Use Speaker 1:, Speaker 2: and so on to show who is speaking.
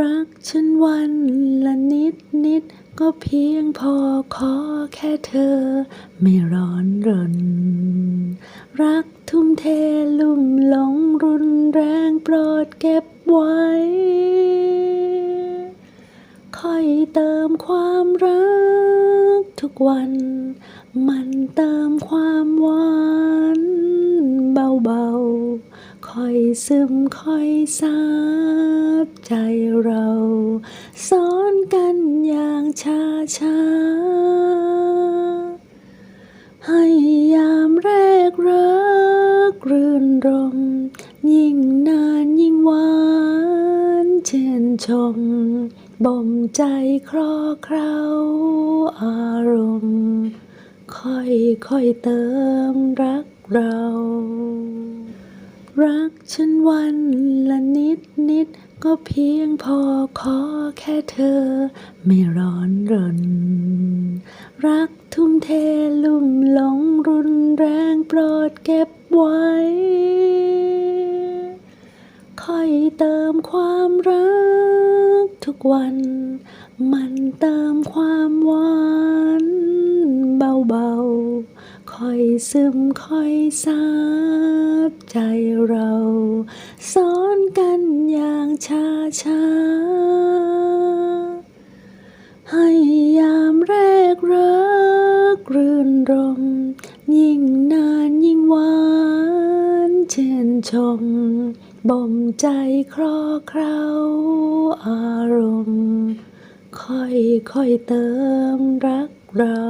Speaker 1: รักฉันวันละนิดนิดก็เพียงพอขอแค่เธอ ไม่ร้อนรน รักทุ่มเทลุ่มหลงรุนแรงปลอดเก็บไว้ ค่อยเติมความรักทุกวัน มันเติมความหวานเบาๆ ค่อยซึมค่อยซา บใจเราสอนกันอย่างช้าช้าให้ยามแรกรักรื่นรม ยิ่งนานยิ่งหวานเชื่นชม บ่มใจคลอเคล้าอารมณ์ ค่อยค่อยเติมรักเรา รักฉันวันละนิดนิด ก็เพียงพอขอแค่เธอ ไม่ร้อนรน รักทุ่มเทลุ่มหลงรุนแรงโปรดเก็บไว้ ค่อยเติมความรักทุกวัน มันเติมความ ค่อยซึมค่อยซาบใจเราสอนกันอย่างช้าช้าให้ยามแรกรักรื่นรม ยิ่งนานยิ่งหวานเชื่นชม บ่มใจคลอเคล้าอารมณ์ ค่อยค่อยเติมรักเรา